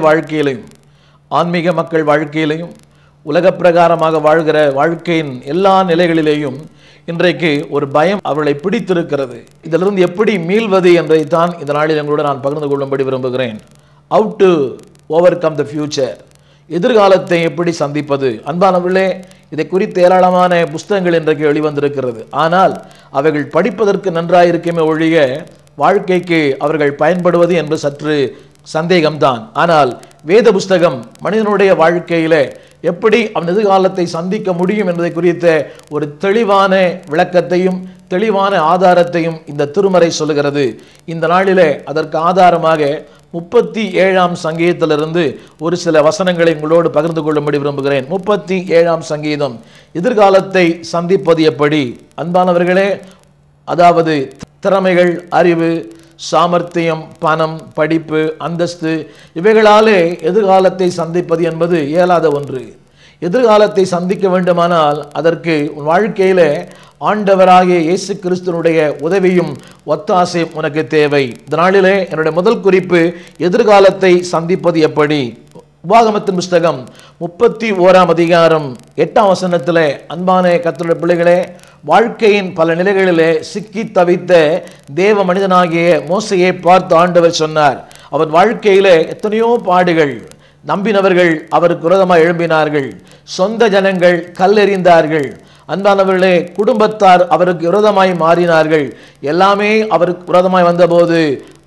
வாழ்க்கையிலையும் ஆன்மீக மக்கள் வாழ்க்கையிலையும் உலகப் பிரகாரமாக வாழ்கிற வாழ்க்கையின் எல்லா நிலைகளிலேயும் இன்றைக்கு ஒரு பயம் அவர்களை பிடித்திருக்கிறது. இதிலிருந்து எப்படி மீள்வது என்பதைத்தான் இந்த நாளில் எங்களோடு நான் பகிர்ந்து கொள்ளும்படி விரும்புகிறேன். Out to overcome the future எதிர்காலத்தை எப்படி சந்திப்பது. அன்பானவர்களே இதை குறித்து ஏராளமான புஸ்தகங்கள் இன்றைக்கு வெளிவந்திருக்கிறது. ஆனால் அவைகள் படிப்பதற்கு நன்றாக இருக்குமே ஒழிய வாழ்க்கைக்கு அவர்கள் பயன்படுவது என்பது சற்று சந்தேகம்தான். ஆனால் வேத புஸ்தகம் மனிதனுடைய வாழ்க்கையிலே எப்படி அவன் எதிர்காலத்தை சந்திக்க முடியும் என்பதை குறித்த ஒரு தெளிவான விளக்கத்தையும் தெளிவான ஆதாரத்தையும் இந்த திருமறை சொல்லுகிறது. இந்த நாளிலே அதற்கு ஆதாரமாக முப்பத்தி ஏழாம் சங்கீதத்திலிருந்து ஒரு சில வசனங்களை உங்களோடு பகிர்ந்து கொள்ளும்படி விரும்புகிறேன். முப்பத்தி ஏழாம் சங்கீதம். எதிர்காலத்தை சந்திப்பது எப்படி? அன்பானவர்களே அதாவது திறமைகள் அறிவு சாமர்த்தியம் பணம் படிப்பு அந்தஸ்து இவைகளாலே எதிர்காலத்தை சந்திப்பது என்பது இயலாத ஒன்று. எதிர்காலத்தை சந்திக்க வேண்டுமானால் அதற்கு உன் வாழ்க்கையில ஆண்டவராகிய இயேசு கிறிஸ்துனுடைய உதவியும் ஒத்தாசையும் உனக்கு தேவை. இந்த நாளிலே என்னுடைய முதல் குறிப்பு எதிர்காலத்தை சந்திப்பது எப்படி? உபாகமத்தின் புஸ்தகம் முப்பத்தி ஓராம் அதிகாரம் எட்டாம் வசனத்தில் அன்பான கத்தருடைய பிள்ளைகளே வாழ்க்கையின் பல நிலைகளிலே சிக்கி தவித்த தேவ மனிதனாகிய மோசையை பார்த்து ஆண்டவர் சொன்னார். அவன் வாழ்க்கையிலே எத்தனையோ பாடுகள் நம்பினவர்கள் அவருக்கு விரோதமாக எழும்பினார்கள். சொந்த ஜனங்கள் கல்லெறிந்தார்கள். அன்பானவர்களே குடும்பத்தார் அவருக்கு விரோதமாய் மாறினார்கள். எல்லாமே அவருக்கு விரோதமாய் வந்தபோது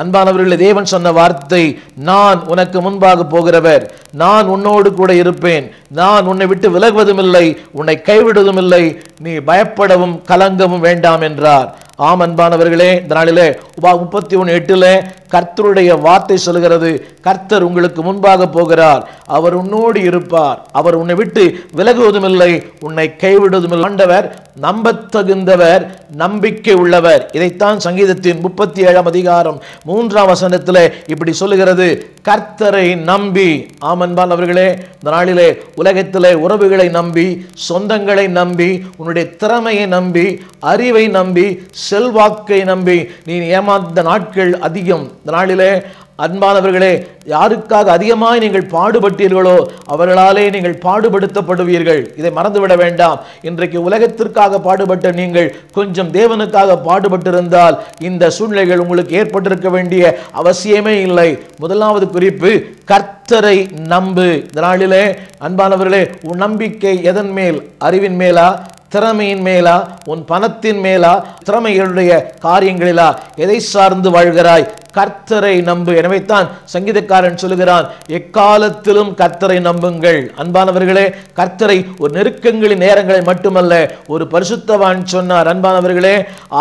அன்பானவர்களே தேவன் சொன்ன வார்த்தை நான் உனக்கு முன்பாக போகிறவர். நான் உன்னோடு கூட இருப்பேன். நான் உன்னை விட்டு விலகுவதும் இல்லை உன்னை கைவிடுவதும் இல்லை நீ பயப்படவும் கலங்கவும் வேண்டாம் என்றார். ஆம் அன்பானவர்களே இந்த நாளிலே உபா முப்பத்தி ஒன்று எட்டுல கர்த்தருடைய வார்த்தை சொல்கிறது கர்த்தர் உங்களுக்கு முன்பாக போகிறார். அவர் உன்னோடு இருப்பார். அவர் உன்னை விட்டு விலகுவதும் இல்லை உன்னை கைவிடுவதும் இல்லை ஆண்டவர் நம்பத்தகுந்தவர் நம்பிக்கை உள்ளவர். இதைத்தான் சங்கீதத்தின் முப்பத்தி ஏழாம் அதிகாரம் மூன்றாம் வசனத்தில் இப்படி சொல்லுகிறது கர்த்தரை நம்பி. ஆமன்பானவர்களே இந்த நாளிலே உலகத்திலே உறவுகளை நம்பி சொந்தங்களை நம்பி உன்னுடைய திறமையை நம்பி அறிவை நம்பி செல்வாக்கை நம்பி நீ ஏமாந்த நாட்கள் அதிகம். இந்த நாளிலே அன்பானவர்களே யாருக்காக அதிகமாய் நீங்கள் பாடுபட்டீர்களோ அவர்களாலே நீங்கள் பாடுபடுத்தப்படுவீர்கள். இதை மறந்துவிட வேண்டாம். இன்றைக்கு உலகத்திற்காக பாடுபட்ட நீங்கள் கொஞ்சம் தேவனுக்காக பாடுபட்டிருந்தால் இந்த சூழ்நிலைகள் உங்களுக்கு ஏற்பட்டிருக்க வேண்டிய அவசியமே இல்லை. முதலாவது குறிப்பு கர்த்தரை நம்பு. இந்த நாளிலே அன்பானவர்களே உன் நம்பிக்கை எதன் மேல்? அறிவின் மேலா? திறமையின் மேலா? உன் பணத்தின் மேலா? திறமைகளுடைய காரியங்களிலா? எதை சார்ந்து வாழ்கிறாய்? கர்த்தரை நம்பு. எனவே தான் சங்கீதக்காரன் சொல்லுகிறான் எக்காலத்திலும் கர்த்தரை நம்புங்கள். அன்பானவர்களே கர்த்தரை ஒரு நெருக்கங்களின் நேரங்களை மட்டுமல்ல ஒரு பரிசுத்தவான் சொன்னார். அன்பானவர்களே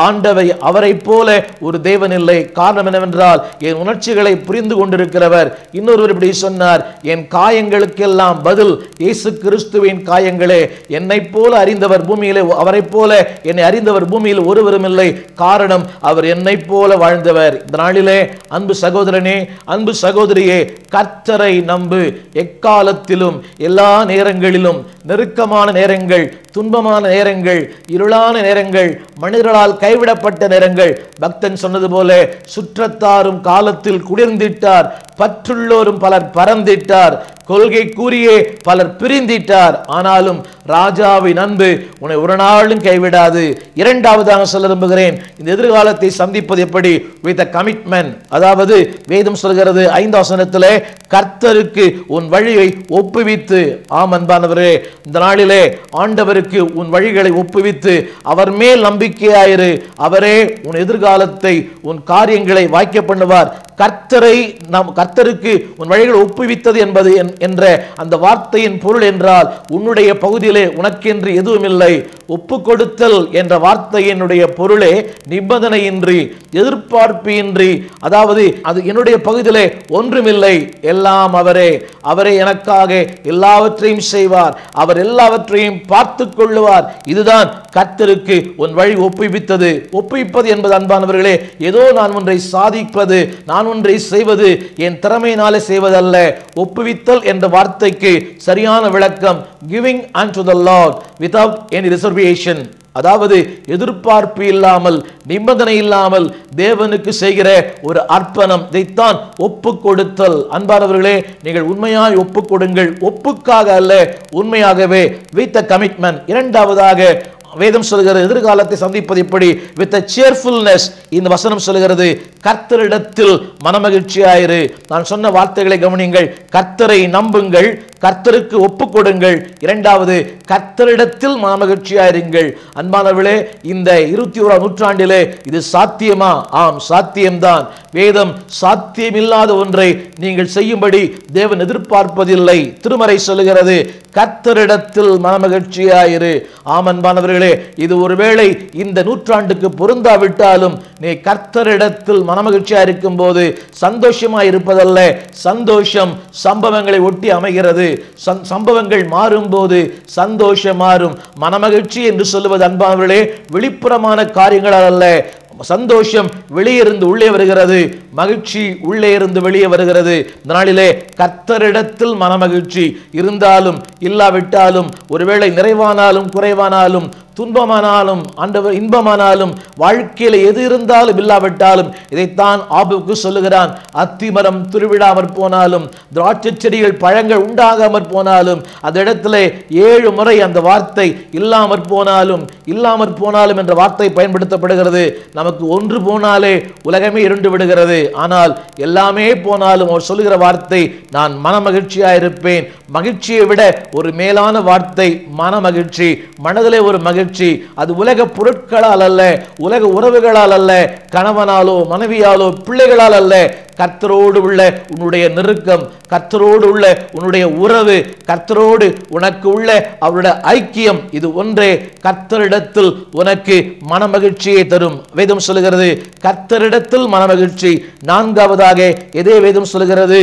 ஆண்டவை அவரை போல ஒரு தேவன் இல்லை. காரணம் என்னவென்றால் என் உணர்ச்சிகளை புரிந்து கொண்டிருக்கிறவர் இன்னொருவர் இப்படி சொன்னார் என் காயங்களுக்கெல்லாம் பதில் இயேசு கிறிஸ்துவின் காயங்களே. என்னை போல அறிந்தவர் பூமியிலே அவரை போல என்னை அறிந்தவர் பூமியில் ஒருவரும் இல்லை. காரணம் அவர் என்னை போல வாழ்ந்தவர். இந்த நாளிலே அன்பு சகோதரனே அன்பு சகோதரியே கர்த்தரை நம்பு. எக்காலத்திலும் எல்லா நேரங்களிலும் நெருக்கமான நேரங்கள் துன்பமான நேரங்கள் இருளான நேரங்கள் மனிதர்களால் கைவிடப்பட்ட நேரங்கள். பக்தன் சொன்னது போல சுற்றத்தாரும் காலத்தில் குளிர்ந்திட்டார் பற்றுள்ளோரும் பலர் பறந்திட்டார். கொள்கை கூறியே பலர் பிரிந்திட்டார். ஆனாலும் ராஜாவின் அன்பு உன்னை ஒரு நாளும் கைவிடாது. இரண்டாவதாக சொல்ல விரும்புகிறேன் இந்த எதிர்காலத்தை சந்திப்பது எப்படி? வித் கமிட்மெண்ட் அதாவது வேதம் சொல்கிறது ஐந்து கர்த்தருக்கு உன் வழியை ஒப்புவித்து. ஆம் அன்பானவரே இந்த நாளிலே ஆண்டவருக்கு உன் வழிகளை ஒப்புவித்து அவர் மேல் நம்பிக்கையாயிரு. அவரே உன் எதிர்காலத்தை உன் காரியங்களை வாய்க்க பண்ணுவார். கர்த்தரை நாம் கர்த்தருக்கு உன் வழிகள் ஒப்புவித்தது என்பது என்ற அந்த வார்த்தையின் பொருள் என்றால் உன்னுடைய பகுதியிலே உனக்கென்று எதுவும் இல்லை ஒப்பு கொடுத்தல் என்ற வார்த்தையினுடைய பொருளே நிபந்தனையின்றி எதிர்பார்ப்பு இன்றி அதாவது அது என்னுடைய பகுதியிலே ஒன்றுமில்லை. எல்லாம் அவரே. அவரே எனக்காக எல்லாவற்றையும் செய்வார். அவர் எல்லாவற்றையும் பார்த்து கொள்ளுவார். இதுதான் கர்த்தருக்கு உன் வழி ஒப்புவித்தது. ஒப்புவிப்பது என்பது அன்பானவர்களே ஏதோ நான் ஒன்றை சாதிப்பது நான் ஒன்றை செய்வது என் திறமையினாலே செய்வதல்ல. ஒப்புவித்தல் என்ற வார்த்தைக்கு சரியான விளக்கம். Giving and to the lord without any reservation அதாவது எதிர்பார்ப்பு இல்லாமல் நிபந்தனை இல்லாமல் தேவனுக்கு செய்கிற ஒரு அர்ப்பணம். இதைத்தான் ஒப்பு கொடுத்தல் அன்பானவர்களே நீங்கள் உண்மையாய் ஒப்பு கொடுங்கள் ஒப்புக்காக அல்ல உண்மையாகவே வித் கமிட்மெண்ட் இரண்டாவதாக வேதம் சொல்கிறது எதிர்காலத்தை சந்திப்பது எப்படி வித் சேர்ஃபுல்னஸ் இந்த வசனம் சொல்கிறது கர்த்தரிடத்தில் மனமகிழ்ச்சியாயிரு. நான் சொன்ன வார்த்தைகளை கவனியுங்கள். கர்த்தரை நம்புங்கள் கர்த்தருக்கு ஒப்பு கொடுங்கள் இரண்டாவது கர்த்தரிடத்தில் மனமகிழ்ச்சியாயிருங்கள். அன்பானவர்களே இந்த இருபத்தி ஓராம் நூற்றாண்டிலே இது சாத்தியமா? ஆம் சாத்தியம்தான். வேதம் சாத்தியமில்லாத ஒன்றை நீங்கள் செய்யும்படி தேவன் எதிர்பார்ப்பதில்லை. திருமறை சொல்லுகிறது கர்த்தரிடத்தில் மனமகிழ்ச்சியாயிரு. ஆம் அன்பானவர்களே இது ஒருவேளை இந்த நூற்றாண்டுக்கு பொருந்தாவிட்டாலும் நீ கர்த்தரிடத்தில் மனமகிழ்ச்சியா இருக்கும் போது சந்தோஷமா இருப்பதல்ல. சந்தோஷம் சம்பவங்களை ஒட்டி அமைகிறது. சம்பவங்கள் மாறும்போது சந்தோஷம் மாறும். மனமகிழ்ச்சி என்று சொல்லுவது அன்பானவர்களே வெளிப்புறமான காரியங்களால் அல்ல. சந்தோஷம் வெளியே இருந்து உள்ளே வருகிறது. மகிழ்ச்சி உள்ளே இருந்து வெளியே வருகிறது. இந்த நாளிலே கர்த்தரிடத்தில் மனமகிழ்ச்சி. இருந்தாலும் இல்லாவிட்டாலும் ஒருவேளை நிறைவானாலும் குறைவானாலும் துன்பமானாலும் ஆண்டவர் இன்பமானாலும் வாழ்க்கையில எது இருந்தாலும் இல்லாவிட்டாலும் இதைத்தான் ஆபுக்கு சொல்லுகிறான். அத்திமரம் துருவிடாமற் போனாலும் திராட்சை செடிகள் பழங்கள் உண்டாகாமற் போனாலும் அந்த இடத்துல ஏழு முறை அந்த வார்த்தை இல்லாமற் போனாலும் இல்லாமற் போனாலும் என்ற வார்த்தை பயன்படுத்தப்படுகிறது. நமக்கு ஒன்று போனாலே உலகமே இருண்டு விடுகிறது. ஆனால் எல்லாமே போனாலும் அவர் சொல்லுகிற வார்த்தை நான் மனமகிழ்ச்சியா இருப்பேன் மகிழ்ச்சியை விட ஒரு மேலான வார்த்தை மனமகிழ்ச்சி. மனதிலே ஒரு மகிழ்ச்சி மகிழ்ச்சி. அது உலக பொருட்களால் அல்ல உலக உறவுகளால் அல்ல கணவனாலோ மனைவியாலோ பிள்ளைகளால் அல்ல. கர்த்தரோடு உள்ள உன்னுடைய நெருக்கம் கர்த்தரோடு உள்ள உன்னுடைய உறவு கர்த்தரோடு உனக்கு உள்ள அவருடைய ஐக்கியம் இது ஒன்றே. கர்த்தரிடத்தில் உனக்கு மனமகிழ்ச்சியை தரும். வேதம் சொல்லுகிறது கர்த்தரிடத்தில் மனமகிழ்ச்சி. நான்காவதாக எதே வேதம் சொல்லுகிறது?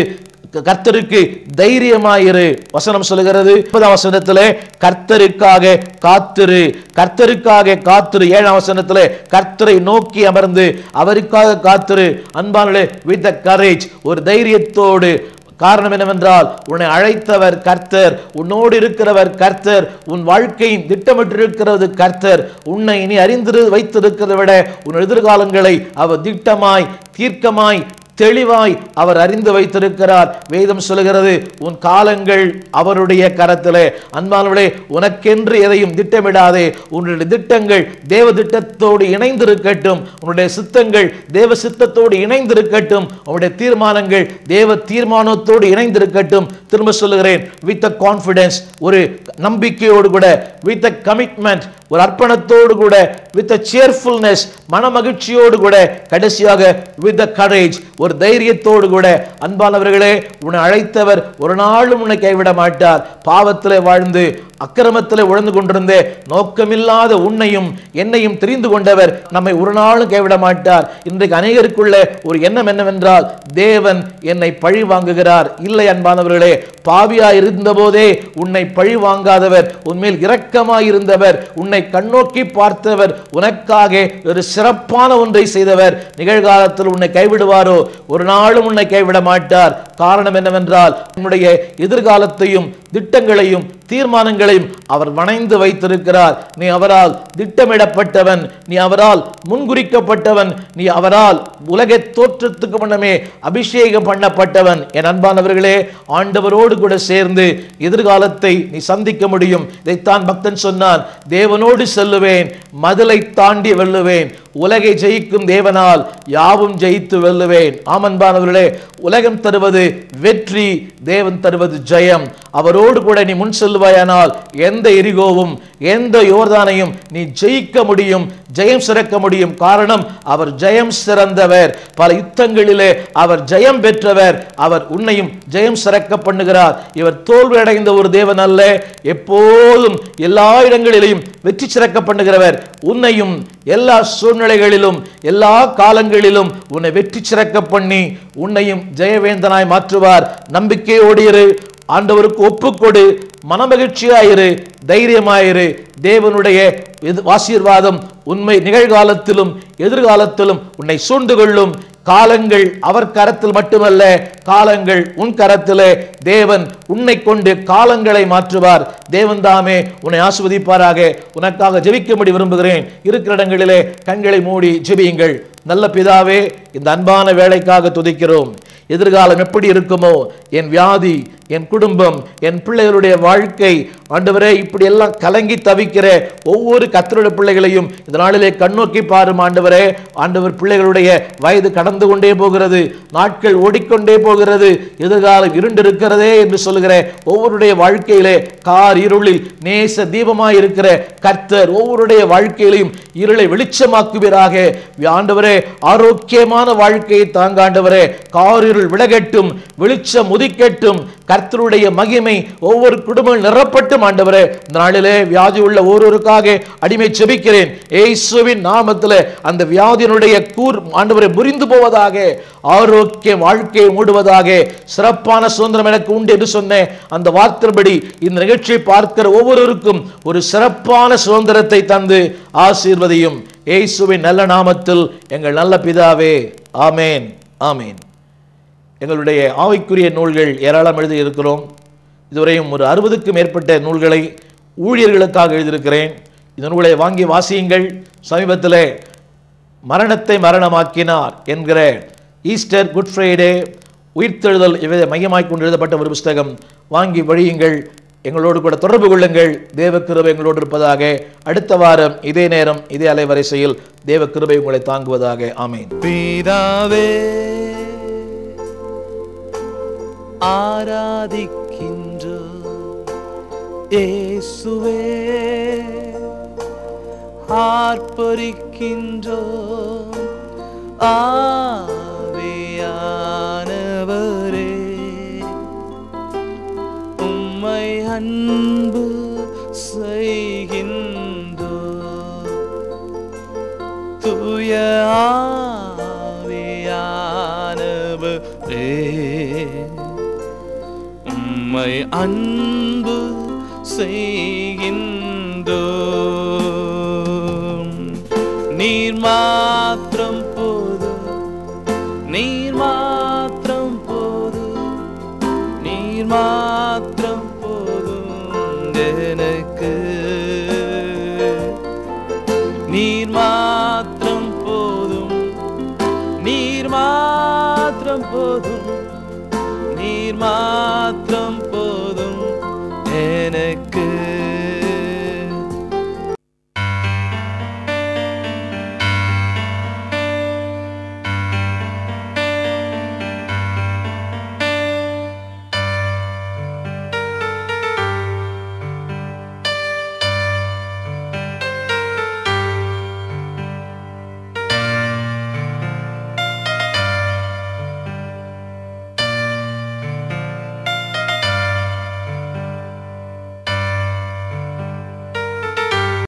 கர்த்தருக்கு தைரியமாயிரு. வசனம் சொல்லுகிறது முப்பதாம் வசனத்தில் கர்த்தருக்காக காத்திரு. கர்த்தருக்காக காத்திரு. ஏழாம் வசனத்தில் கர்த்தரை நோக்கி அமர்ந்து அவருக்காக காத்திரு. அன்பானே வித் த கரேஜ் ஒரு தைரியத்தோடு. காரணம் என்னவென்றால் உன்னை அழைத்தவர் கர்த்தர் உன்னோடு இருக்கிறவர் கர்த்தர் உன் வாழ்க்கையின் திட்டமிட்டிருக்கிறது கர்த்தர். உன்னை இனி அறிந்து வைத்திருக்கிறத விட உன் எதிர்காலங்களை அவர் திட்டமாய் தீர்க்கமாய் தெளிவாய் அவர் அறிந்து வைத்திருக்கிறார். வேதம் சொல்லுகிறது உன் காலங்கள் அவருடைய கரத்திலே. அன்பானவளே உனக்கென்று எதையும் திட்டமிடாதே. உன்னுடைய திட்டங்கள் தேவ திட்டத்தோடு இணைந்திருக்கட்டும். உன்னுடைய சித்தங்கள் தேவ சித்தத்தோடு இணைந்திருக்கட்டும். உன்னுடைய தீர்மானங்கள் தேவ தீர்மானத்தோடு இணைந்திருக்கட்டும். திரும்ப சொல்லுகிறேன் வித் அ கான்ஃபிடன்ஸ் ஒரு நம்பிக்கையோடு கூட வித் அ கமிட்மெண்ட் ஒரு அர்ப்பணத்தோடு கூட வித் அ சேர்ஃபுல்னஸ் மனமகிழ்ச்சியோடு கூட கடைசியாக வித் அ கரேஜ் ஒரு தைரியத்தோடு கூட அன்பானவர்களே உன்னை அழைத்தவர் ஒரு நாளும் உன்னை கைவிட மாட்டார். பாவத்திலே வாழ்ந்து அக்கிரமத்தில் உழந்து கொண்டிருந்தே நோக்கமில்லாத உன்னையும் என்னையும் தெரிந்து கொண்டவர் நம்மை ஒரு நாளும் கைவிட மாட்டார். இன்றைக்கு அநேகருக்குள்ள ஒரு எண்ணம் என்னவென்றால் தேவன் என்னை பழி வாங்குகிறார். இல்லை அன்பானவர்களே பாவியா இருந்தபோதே உன்னை பழி வாங்காதவர் உன்மேல் இரக்கமாய் இருந்தவர் உன்னை கண்ணோக்கி பார்த்தவர் உனக்காக ஒரு சிறப்பான ஒன்றை செய்தவர் நிகழ்காலத்தில் உன்னை கைவிடுவாரோ? ஒரு நாளும் உன்னை கைவிட மாட்டார். காரணம் என்னவென்றால் உன்னுடைய எதிர்காலத்தையும் திட்டங்களையும் தீர்மானங்களையும் அவர் வணைந்து வைத்திருக்கிறார். நீ அவரால் திட்டமிடப்பட்டவன் நீ அவரால் முன்குறிக்கப்பட்டவன் நீ அவரால் உலக தோற்றத்துக்கு முன்னமே அபிஷேகம் பண்ணப்பட்டவன். என் அன்பானவர்களே ஆண்டவரோடு கூட சேர்ந்து எதிர்காலத்தை நீ சந்திக்க முடியும். இதைத்தான் பக்தன் சொன்னான் தேவனோடு செல்லுவேன் மதிலை தாண்டி வெல்லுவேன். உலகை ஜெயிக்கும் தேவனால் யாவும் ஜெயித்து வெல்லுவேன். ஆமன்பானவர்களே உலகம் தருவது வெற்றி தேவன் தருவது ஜெயம். அவரோடு கூட நீ முன் செல்வாயானால் எந்த எரிகோவும் எந்த யோர்தானையும் நீ ஜெயிக்க முடியும் ஜெயம் சிறக்க முடியும். காரணம் அவர் ஜெயம் சிறந்தவர். பல யுத்தங்களிலே அவர் ஜெயம் பெற்றவர். அவர் உன்னையும் ஜெயம் சிறக்க பண்ணுகிறார். இவர் தோல்வி அடைந்த ஒரு தேவன் அல்ல. எப்போதும் எல்லா இடங்களிலையும் வெற்றி சிறக்க பண்ணுகிறவர். உன்னையும் எல்லா சூழ்நிலைகளிலும் எல்லா காலங்களிலும் உன்னை வெற்றி சிறக்க பண்ணி உன்னையும் ஜெயவேந்தனாய் மாற்றுவார். நம்பிக்கையோடு இரு. ஆண்டவருக்கு ஒப்புக்கொடு. மனமகிழ்ச்சியாயிரு. தைரியமாயிரு. தேவனுடைய ஆசீர்வாதம் உண்மை நிகழ்காலத்திலும் எதிர்காலத்திலும் உன்னை சூழ்ந்து கொள்ளும் காலங்கள் அவர் கரத்தில் மட்டுமல்ல காலங்கள் உன் கரத்திலே. தேவன் உன்னை கொண்டு காலங்களை மாற்றுவார். தேவன் தாமே உன்னை ஆஸ்வதிப்பாராக உனக்காக ஜெபிக்கும்படி விரும்புகிறேன். இருக்கிற இடங்களிலே கண்களை மூடி ஜெபியுங்கள். நல்ல பிதாவே இந்த அன்பான வேலைக்காக துதிக்கிறோம். எதிர்காலம் எப்படி இருக்குமோ? என் வியாதி என் குடும்பம் என் பிள்ளைகளுடைய வாழ்க்கை ஆண்டவரே இப்படி எல்லாம் கலங்கி தவிக்கிற ஒவ்வொரு கத்தருடைய பிள்ளைகளையும் இந்த நாளிலே கண்ணோக்கி பாரும் ஆண்டவரே. ஆண்டவர் பிள்ளைகளுடைய வயது கடந்து கொண்டே போகிறது நாட்கள் ஓடிக்கொண்டே போகிறது எதிர்காலம் இருண்டிருக்கிறதே என்று சொல்லுகிற ஒவ்வொருடைய வாழ்க்கையிலே கார் இருளில் நேச தீபமாய் இருக்கிற கர்த்தர் ஒவ்வொருடைய வாழ்க்கையிலையும் இருளை வெளிச்சமாக்குவீராக. ஆண்டவரே ஆரோக்கியமான வாழ்க்கையை தாங்காண்டவரே காரிருள் விலகட்டும் வெளிச்சம் உதிக்கட்டும் கர்த்தருடைய மகிமை ஒவ்வொரு குடும்பம் நிரப்பட்டும் ஆண்டவரே. இந்த நாளிலே வியாதி உள்ள ஒருவருக்காக அடிமை செபிக்கிறேன். ஏசுவின் நாமத்தில் அந்த வியாதியினுடைய கூர் ஆண்டவரை முறிந்து போவதாக ஆரோக்கிய வாழ்க்கையை மூடுவதாக சிறப்பான சுதந்திரம் எனக்கு உண்டு என்று சொன்னேன். அந்த வார்த்தைப்படி இந்த நிகழ்ச்சியை பார்க்கிற ஒவ்வொருவருக்கும் ஒரு சிறப்பான சுதந்திரத்தை தந்து ஆசீர்வதியும். ஏசுவின் நல்ல நாமத்தில் எங்கள் நல்ல பிதாவே. ஆமேன். ஆமேன். எங்களுடைய ஆவிக்குரிய நூல்கள் ஏராளம் எழுதியிருக்கிறோம். இதுவரையும் ஒரு அறுபதுக்கும் மேற்பட்ட நூல்களை ஊழியர்களுக்காக எழுதியிருக்கிறேன். இந்த நூலை வாங்கி வாசியுங்கள். சமீபத்தில் மரணத்தை மரணமாக்கினார் என்கிற ஈஸ்டர் குட் ஃப்ரைடே உயிர்த்தெழுதல் இவை மையமாய் கொண்டு எழுதப்பட்ட ஒரு புஸ்தகம். வாங்கி வழியுங்கள். எங்களோடு கூட தொடர்பு கொள்ளுங்கள். தேவ கிருபை எங்களோடு இருப்பதாக. அடுத்த வாரம் இதே நேரம் இதே அலைவரிசையில் தேவ கிருபை உங்களை தாங்குவதாக. ஆமேன். பிதாவே ஆராதிக்கின்றோ இயேசுவே. ஆர்ப்பரிக்கின்றோ ஆவியானவரே. உம்மை அன்பு செய்கின்றோ தூய ஆவியானவரே. உம்மை அன்பு செய்கின்றோம். நீர் மாத்திரம் போது நீர் மாத்திரம் போது நீர் மாத்திரம் போதும். எனக்கு